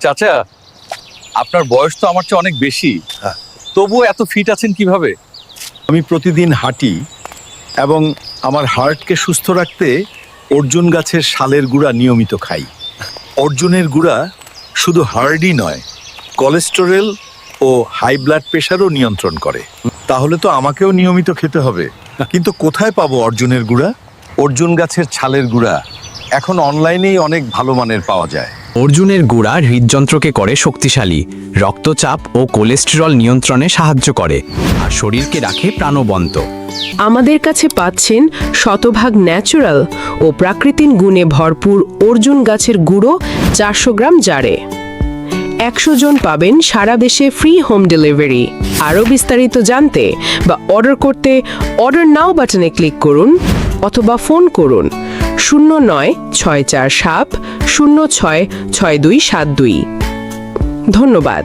চাচা আপনার বয়স তো আমার চেয়ে অনেক বেশি। হ্যাঁ। তবুও এত ফিট আছেন কীভাবে? আমি প্রতিদিন হাঁটি এবং আমার হার্টকে সুস্থ রাখতে অর্জুন গাছের শালের গুঁড়া নিয়মিত খাই। অর্জুনের গুঁড়া শুধু হার্ডই নয় কোলেস্টেরল ও হাই ব্লাড প্রেশারও নিয়ন্ত্রণ করে। তাহলে তো আমাকেও নিয়মিত খেতে হবে। কিন্তু কোথায় পাবো অর্জুনের গুঁড়া? অর্জুন গাছের ছালের গুঁড়া এখন অনলাইনেই অনেক ভালো মানের পাওয়া যায়। অর্জুনের গুড়া হৃদযন্ত্রকে করে শক্তিশালী, রক্তচাপ ও কোলেস্টেরল নিয়ন্ত্রণে সাহায্য করে আর শরীরকে রাখে প্রাণবন্ত। আমাদের কাছে পাচ্ছেন শতভাগ ন্যাচারাল ও প্রাকৃতিক গুণে ভরপুর অর্জুন গাছের গুঁড়ো চারশো গ্রাম জারে। একশো জন পাবেন সারা দেশে ফ্রি হোম ডেলিভারি আরও বিস্তারিত জানতে বা অর্ডার করতে অর্ডার নাও বাটনে ক্লিক করুন অথবা ফোন করুন। শূন্য নয় ছয় চার সাত শূন্য ছয় ছয় দুই সাত দুই। ধন্যবাদ।